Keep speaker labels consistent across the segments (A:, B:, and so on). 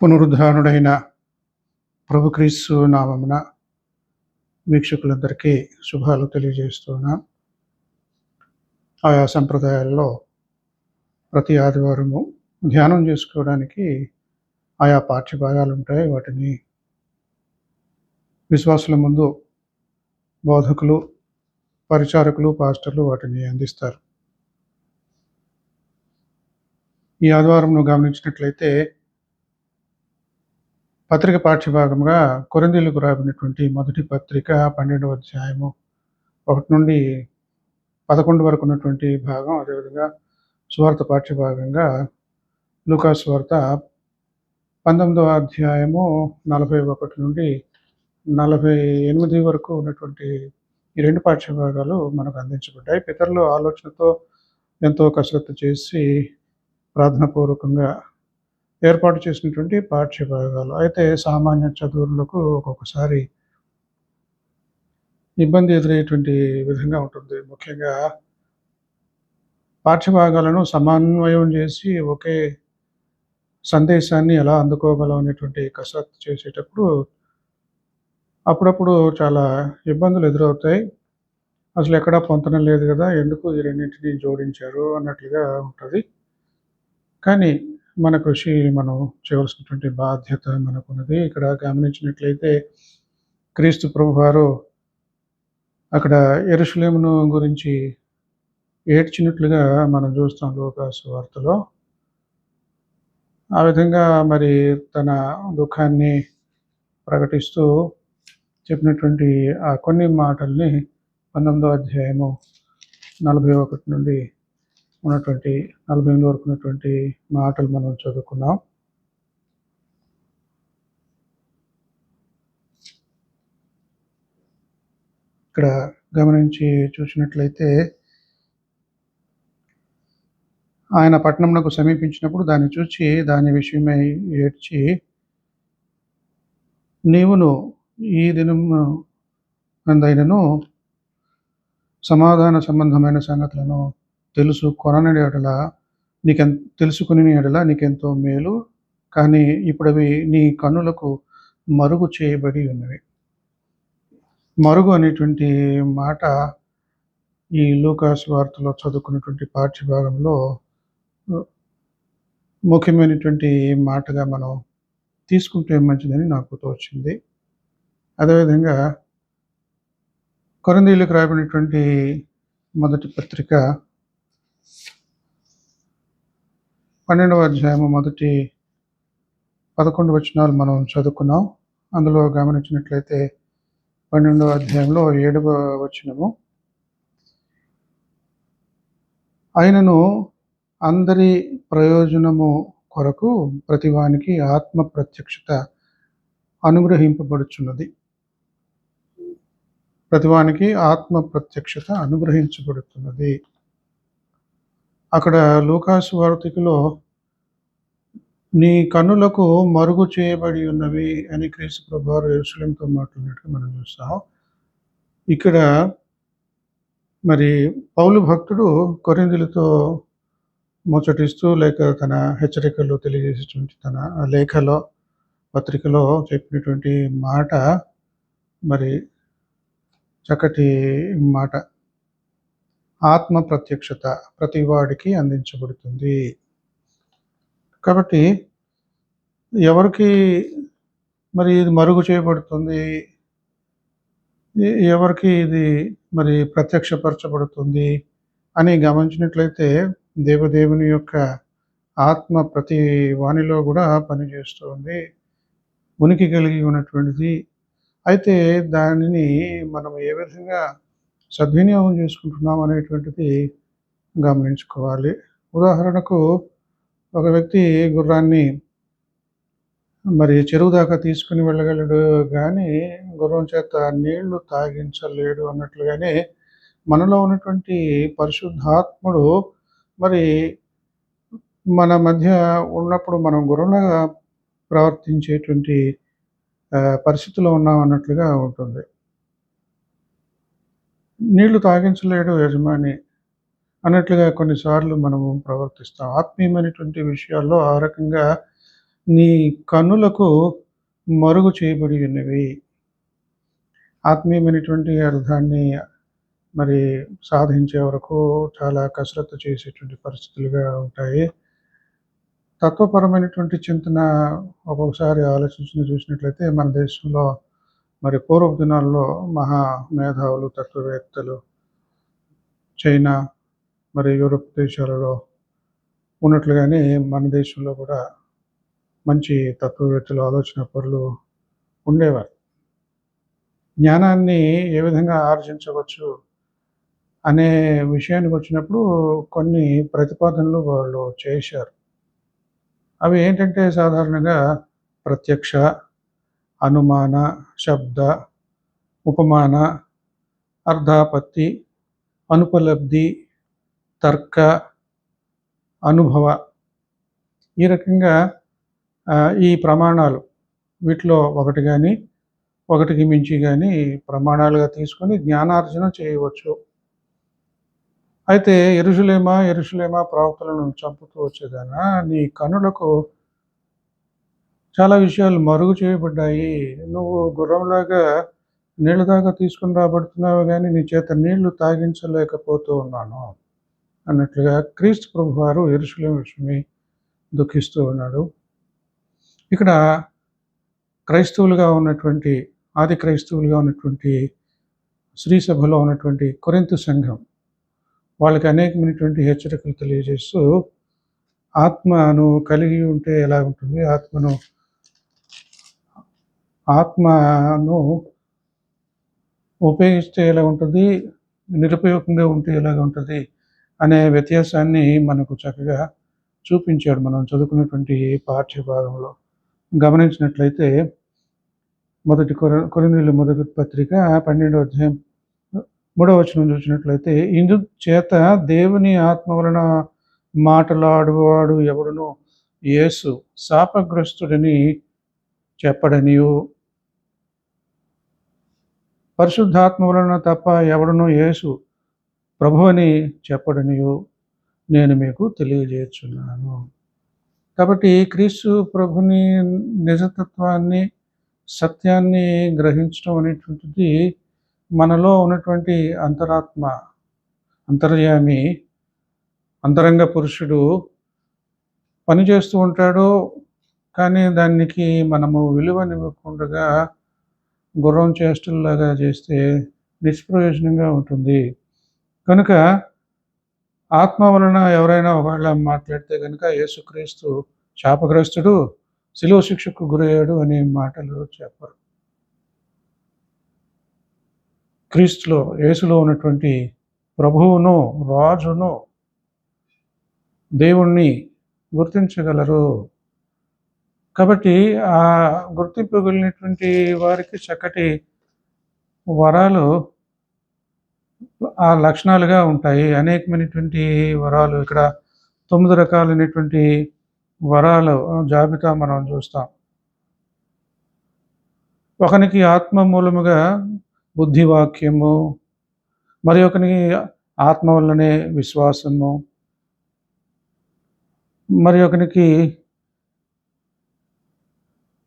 A: పునరుద్ధానుడైన ప్రభుక్రీస్తు నామమున వీక్షకులందరికీ శుభాలు తెలియజేస్తున్నా. ఆయా సంప్రదాయాల్లో ప్రతి ఆదివారము ధ్యానం చేసుకోవడానికి ఆయా పాఠ్యభాగాలు ఉంటాయి. వాటిని విశ్వాసుల ముందు బోధకులు పరిచారకులు పాస్టర్లు వాటిని అందిస్తారు. ఈ ఆదివారం గమనించినట్లయితే పత్రిక పాఠ్యభాగంగా కొరందీలకు రాబినటువంటి మొదటి పత్రిక పన్నెండవ అధ్యాయము ఒకటి నుండి పదకొండు వరకు ఉన్నటువంటి భాగం. అదేవిధంగా స్వార్థ పాఠ్యభాగంగా లూకా స్వార్థ పంతొమ్మిదవ అధ్యాయము నలభై ఒకటి నుండి నలభై ఎనిమిది వరకు ఉన్నటువంటి ఈ రెండు పాఠ్యభాగాలు మనకు అందించబడ్డాయి. పితరులు ఆలోచనతో ఎంతో కసరత్తు చేసి ప్రార్థనాపూర్వకంగా ఏర్పాటు చేసినటువంటి పాఠ్యభాగాలు. అయితే సామాన్య చదువులకు ఒక్కొక్కసారి ఇబ్బంది ఎదురయ్యేటువంటి విధంగా ఉంటుంది. ముఖ్యంగా పాఠ్యభాగాలను సమన్వయం చేసి ఒకే సందేశాన్ని ఎలా అందుకోగలం అనేటువంటి కసరత్తు చేసేటప్పుడు అప్పుడప్పుడు చాలా ఇబ్బందులు ఎదురవుతాయి. అసలు ఎక్కడా పొంతనం లేదు కదా ఎందుకు ఈ రెండింటిని జోడించారు అన్నట్లుగా ఉంటుంది. కానీ మన కృషి మనం చేయవలసినటువంటి బాధ్యత మనకున్నది. ఇక్కడ గమనించినట్లయితే క్రీస్తు ప్రభువారు అక్కడ ఎరుషులేమును గురించి ఏడ్చినట్లుగా మనం చూస్తాం లోకాసు వార్తలో. ఆ విధంగా మరి తన దుఃఖాన్ని ప్రకటిస్తూ చెప్పినటువంటి ఆ కొన్ని మాటల్ని పంతొమ్మిదో అధ్యాయము నలభై ఒకటి నుండి ఉన్నటువంటి నలభై ఎనిమిది వరకు ఉన్నటువంటి మాటలు మనం చదువుకున్నాం ఇక్కడ గమనించి చూసినట్లయితే ఆయన పట్టణంకు సమీపించినప్పుడు దాన్ని చూచి దాని విషయమై ఏడ్చి నీవును ఈ దినము అందైనను సమాధాన సంబంధమైన సంగతులను తెలుసు కొనని ఎడల నీకెన్ తెలుసుకుని ఎడల నీకెంతో మేలు కానీ ఇప్పుడు అవి నీ కన్నులకు మరుగు చేయబడి ఉన్నవి. మరుగు అనేటువంటి మాట ఈ లూకాస్ వార్తలో చదువుకున్నటువంటి పాఠ్యభాగంలో ముఖ్యమైనటువంటి మాటగా మనం తీసుకుంటే మంచిదని నాకు తోచింది. అదేవిధంగా కొరందీలకు రాబడినటువంటి మొదటి పత్రిక పన్నెండవ అధ్యాయము మొదటి పదకొండు వచనాలు మనం చదువుకున్నాం. అందులో గమనించినట్లయితే పన్నెండవ అధ్యాయంలో ఏడవ వచనము. ఆయనను అందరి ప్రయోజనము కొరకు ప్రతివానికి ఆత్మ ప్రత్యక్షత అనుగ్రహింపబడుచున్నది. ప్రతివానికి ఆత్మ ప్రత్యక్షత అనుగ్రహించబడుతున్నది. అక్కడ లూకాసు వార్తికలో నీ కన్నులకు మరుగు చేయబడి ఉన్నవి అని క్రీస్తు ప్రభావం ఎరుసలంతో మాట్లాడినట్టుగా మనం చూస్తాం. ఇక్కడ మరి పౌలు భక్తుడు కొరిందులతో ముచ్చటిస్తూ లేక తన హెచ్చరికలు తెలియజేసేటువంటి తన లేఖలో పత్రికలో చెప్పినటువంటి మాట మరి చక్కటి మాట. ఆత్మ ప్రత్యక్షత ప్రతివాడికి అందించబడుతుంది. కాబట్టి ఎవరికి మరి ఇది మరుగు చేయబడుతుంది? ఎవరికి ఇది మరి ప్రత్యక్షపరచబడుతుంది అని గమనించినట్లయితే దేవదేవుని యొక్క ఆత్మ ప్రతి వాణిలో కూడా పనిచేస్తుంది ఉనికి కలిగి ఉన్నటువంటిది. అయితే దానిని మనం ఏ విధంగా సద్వినియోగం చేసుకుంటున్నాం అనేటువంటిది గమనించుకోవాలి. ఉదాహరణకు ఒక వ్యక్తి గుర్రాన్ని మరి చెరువు దాకా తీసుకుని వెళ్ళగలడు కానీ గుర్రం చేత నీళ్ళు తాగించలేడు అన్నట్లుగానే మనలో ఉన్నటువంటి పరిశుద్ధాత్ముడు మరి మన మధ్య ఉన్నప్పుడు మనం గుర్రంలాగా ప్రవర్తించేటువంటి పరిస్థితిలో ఉన్నాం అన్నట్లుగా ఉంటుంది. నీళ్ళు తాగించలేడు యజమాని. అన్నట్లుగా కొన్నిసార్లు మనము ప్రవర్తిస్తాం. ఆత్మీయమైనటువంటి విషయాల్లో ఆ రకంగా నీ కన్నులకు మరుగు చేయబడి ఉన్నవి ఆత్మీయమైనటువంటి అర్థాన్ని మరి సాధించే వరకు చాలా కసరత్తు చేసేటువంటి పరిస్థితులుగా ఉంటాయి. తత్వపరమైనటువంటి చింతన ఒక్కొక్కసారి ఆలోచించిన చూసినట్లయితే మన దేశంలో మరి పూర్వ దినాల్లో మహా మేధావులు తత్వవేత్తలు చైనా మరి యూరోప్ దేశాలలో ఉన్నట్లుగానే మన దేశంలో కూడా మంచి తత్వవేత్తలు ఆలోచన పరులు ఉండేవారు. జ్ఞానాన్ని ఏ విధంగా ఆర్జించవచ్చు అనే విషయానికి వచ్చినప్పుడు కొన్ని ప్రతిపాదనలు వాళ్ళు చేశారు. అవి ఏంటంటే సాధారణంగా ప్రత్యక్ష అనుమాన శబ్ద ఉపమాన అర్ధాపత్తి అనుపలబ్ధి తర్క అనుభవ. ఈ రకంగా ఈ ప్రమాణాలు వీటిలో ఒకటి కానీ ఒకటికి మించి కానీ ప్రమాణాలుగా తీసుకొని జ్ఞానార్జన చేయవచ్చు. అయితే ఎరుషులేమా ఎరుషులేమా ప్రవక్తలను చంపుతూ వచ్చేదానా? నీ కనులకు చాలా విషయాలు మరుగు చేయబడ్డాయి. నువ్వు గుర్రంలాగా నీళ్ళ దాకా తీసుకుని రాబడుతున్నావు కానీ నీ చేత నీళ్ళు తాగించలేకపోతూ ఉన్నాను. అన్నట్లుగా క్రీస్తు ప్రభు వారు ఎరుసలేం విషయమై దుఃఖిస్తూ ఉన్నాడు. ఇక్కడ క్రైస్తవులుగా ఉన్నటువంటి ఆది క్రైస్తవులుగా ఉన్నటువంటి శ్రీసభలో ఉన్నటువంటి కొరింత సంఘం వాళ్ళకి అనేకమైనటువంటి హెచ్చరికలు తెలియజేస్తూ ఆత్మను కలిగి ఉంటే ఎలా ఉంటుంది? ఆత్మను ఆత్మను ఉపయోగిస్తే ఎలా ఉంటుంది? నిరుపయోగంగా ఉంటే ఎలాగ ఉంటుంది? అనే వ్యత్యాసాన్ని మనకు చక్కగా చూపించాడు. మనం చదువుకున్నటువంటి పాఠ్య భాగంలో గమనించినట్లయితే మొదటి కొర కొరిందుల మొదటి పత్రిక పన్నెండో అధ్యాయం మూడవ వచనం చూసినట్లయితే ఇందు చేత దేవుని ఆత్మ వలన మాటలాడువాడు ఎవడునో యేసు శాపగ్రస్తుడని చెప్పడనియు. పరిశుద్ధాత్మ వలన తప్ప ఎవడనో యేసు ప్రభు అని చెప్పడనియు నేను మీకు తెలియజేస్తున్నాను కాబట్టి క్రీస్తు ప్రభుని నిజతత్వాన్ని సత్యాన్ని గ్రహించడం అనేటువంటిది మనలో ఉన్నటువంటి అంతరాత్మ అంతర్యామి అంతరంగ పురుషుడు పనిచేస్తూ ఉంటాడు కానీ దానికి మనము విలువనివ్వకుండా గుర్రం చేష్టల్లాగా చేస్తే నిష్ప్రయోజనంగా ఉంటుంది. కనుక ఆత్మ వలన ఎవరైనా ఒకవేళ మాట్లాడితే కనుక యేసుక్రీస్తు శాపగ్రస్తుడు శిలువ శిక్షకు గురయ్యాడు అనే మాటలు చెప్పరు. క్రీస్తులో యేసులో ఉన్నటువంటి ప్రభువును రాజును దేవుణ్ణి గుర్తించగలరు. కాబట్టి ఆ గుర్తింపగలిగినటువంటి వారికి చక్కటి వరాలు ఆ లక్షణాలుగా ఉంటాయి. అనేకమైనటువంటి వరాలు ఇక్కడ తొమ్మిది రకాలైనటువంటి వరాలు జాబితా మనం చూస్తాం. ఒకనికి ఆత్మ మూలముగా బుద్ధివాక్యము మరి ఒకనికి ఆత్మ వల్లనే విశ్వాసము మరి ఒకనికి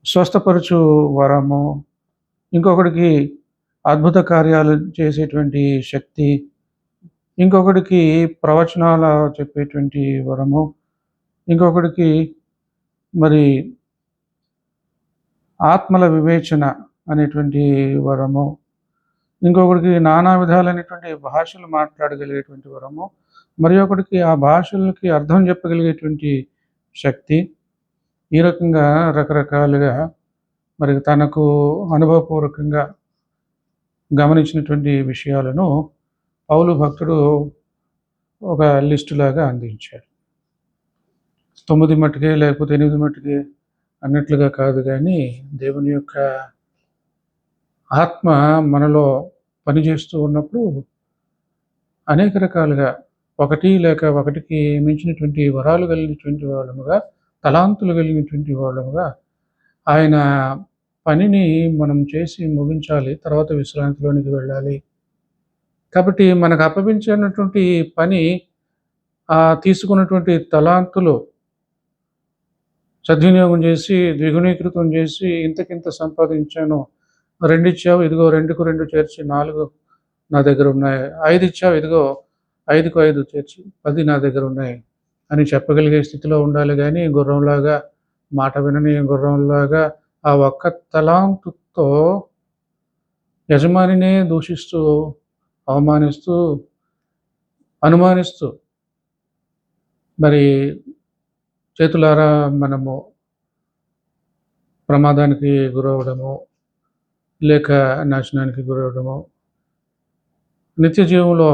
A: స్వస్థపరచు వరము ఇంకొకటికి అద్భుత కార్యాలు చేసేటువంటి శక్తి. ఇంకొకటికి ప్రవచనాల చెప్పేటువంటి వరము. ఇంకొకటికి మరి ఆత్మల వివేచన అనేటువంటి వరము. ఇంకొకటికి నానా విధాలైనటువంటి భాషలు మాట్లాడగలిగేటువంటి వరము. మరి ఒకటికి ఆ భాషలకి అర్థం చెప్పగలిగేటువంటి శక్తి. ఈ రకంగా రకరకాలుగా మరి తనకు అనుభవపూర్వకంగా గమనించినటువంటి విషయాలను పౌలు భక్తుడు ఒక లిస్టులాగా అందించాడు. తొమ్మిది మట్టుకే లేకపోతే ఎనిమిది మట్టుకే అన్నట్లుగా కాదు కానీ దేవుని యొక్క ఆత్మ మనలో పనిచేస్తూ ఉన్నప్పుడు అనేక రకాలుగా ఒకటి లేక ఒకటికి మించినటువంటి వరాలు కలిగినటువంటి వాళ్ళముగా తలాంతులు కలిగినటువంటి వాళ్ళముగా ఆయన పనిని మనం చేసి ముగించాలి తర్వాత విశ్రాంతిలోనికి వెళ్ళాలి. కాబట్టి మనకు అప్పగించినటువంటి పని తీసుకున్నటువంటి తలాంతులు సద్వినియోగం చేసి ద్విగుణీకృతం చేసి ఇంతకింత సంపాదించాను. రెండు ఇచ్చావు ఇదిగో రెండుకు రెండు చేర్చి నాలుగు నా దగ్గర ఉన్నాయి. ఐదు ఇచ్చావు ఇదిగో ఐదుకు ఐదు చేర్చి పది నా దగ్గర ఉన్నాయి అని చెప్పగలిగే స్థితిలో ఉండాలి. కానీ గుర్రంలాగా మాట వినని గుర్రంలాగా ఆ ఒక్క తలాంతుతో యజమానినే దూషిస్తూ అవమానిస్తూ అనుమానిస్తూ మరి చేతులారా మనము ప్రమాదానికి గురవడము లేక నాశనానికి గురవడము నిత్య జీవంలో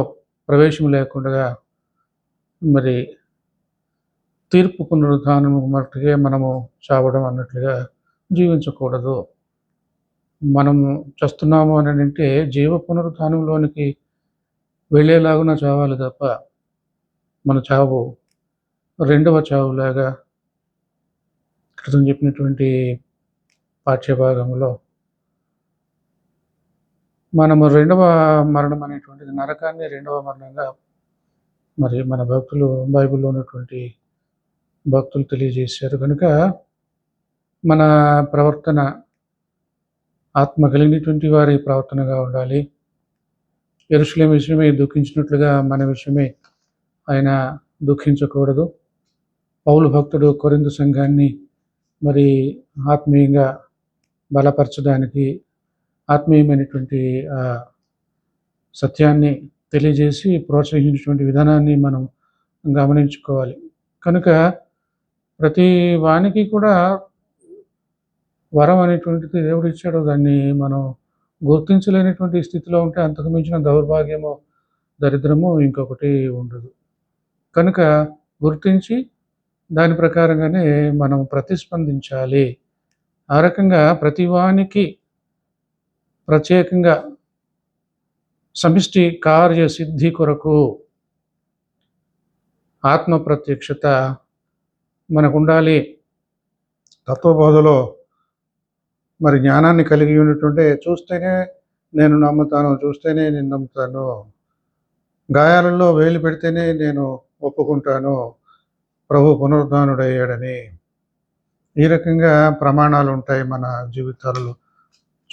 A: ప్రవేశం లేకుండా మరి తీర్పు పునరుద్ధానం మట్టుకే మనము చావడం అన్నట్లుగా జీవించకూడదు. మనం చస్తున్నాము అని అంటే జీవ పునరుద్ధానంలోనికి వెళ్ళేలాగున చావాలి తప్ప మన చావు రెండవ చావులాగా క్రితం చెప్పినటువంటి పాఠ్యభాగంలో మనము రెండవ మరణం అనేటువంటిది నరకాన్ని రెండవ మరణంగా మరి మన భక్తులు బైబిల్లో ఉన్నటువంటి భక్తులు తెలియజేశారు. కనుక మన ప్రవర్తన ఆత్మ కలిగినటువంటి వారి ప్రవర్తనగా ఉండాలి. ఎరుసలేం విషయమే దుఃఖించినట్లుగా మన విషయమే ఆయన దుఃఖించకూడదు. పౌలు భక్తుడు కొరిందు సంఘాన్ని మరి ఆత్మీయంగా బలపరచడానికి ఆత్మీయమైనటువంటి సత్యాన్ని తెలియజేసి ప్రోత్సహించినటువంటి విధానాన్ని మనం గమనించుకోవాలి. కనుక ప్రతి వానికి కూడా వరం అనేటువంటిది దేవుడు ఇచ్చాడు. దాన్ని మనం గుర్తించలేనటువంటి స్థితిలో ఉంటే అంతకు మించిన దౌర్భాగ్యము దరిద్రము ఇంకొకటి ఉండదు. కనుక గుర్తించి దాని ప్రకారంగానే మనం ప్రతిస్పందించాలి. ఆ రకంగా ప్రతివానికి ప్రత్యేకంగా సమిష్టి కార్య సిద్ధి కొరకు ఆత్మ ప్రత్యక్షత మనకు ఉండాలి తత్వబోధలో మరి జ్ఞానాన్ని కలిగి ఉన్నట్టుంటే చూస్తేనే నేను నమ్ముతాను చూస్తేనే నేను నమ్ముతాను. గాయాలలో వేలు పెడితేనే నేను ఒప్పుకుంటాను. ప్రభు పునరుద్ధానుడయ్యాడని. ఈ రకంగా ప్రమాణాలు ఉంటాయి మన జీవితాలలో.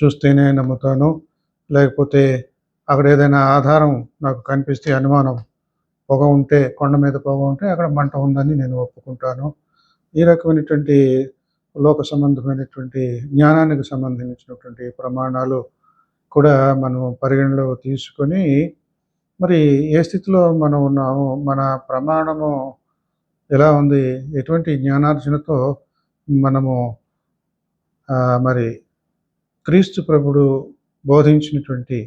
A: చూస్తేనే నమ్ముతాను. లేకపోతే అక్కడ ఏదైనా ఆధారం నాకు కనిపిస్తే అనుమానం పొగ ఉంటే కొండ మీద పొగ ఉంటే అక్కడ మంట ఉందని నేను ఒప్పుకుంటాను. ఈ రకమైనటువంటి లోక సంబంధమైనటువంటి జ్ఞానానికి సంబంధించినటువంటి ప్రమాణాలు కూడా మనం పరిగణలో తీసుకొని మరి ఏ స్థితిలో మనం ఉన్నాము మన ప్రమాణము ఎలా ఉంది ఎటువంటి జ్ఞానార్జనతో మనము మరి క్రీస్తు ప్రభుడు బోధించినటువంటి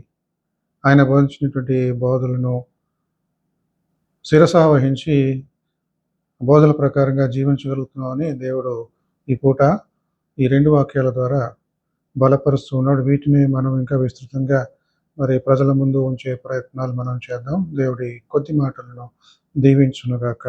A: ఆయన బోధించినటువంటి బోధలను శిరసా వహించి బోధల ప్రకారంగా జీవించగలుగుతున్నామని దేవుడు ఈ పూట ఈ రెండు వాక్యాల ద్వారా బలపరుస్తూ ఉన్నాడు. వీటిని మనం ఇంకా విస్తృతంగా మరి ప్రజల ముందు ఉంచే ప్రయత్నాలు మనం చేద్దాం. దేవుడి కొద్ది మాటలను దీవించునుగాక.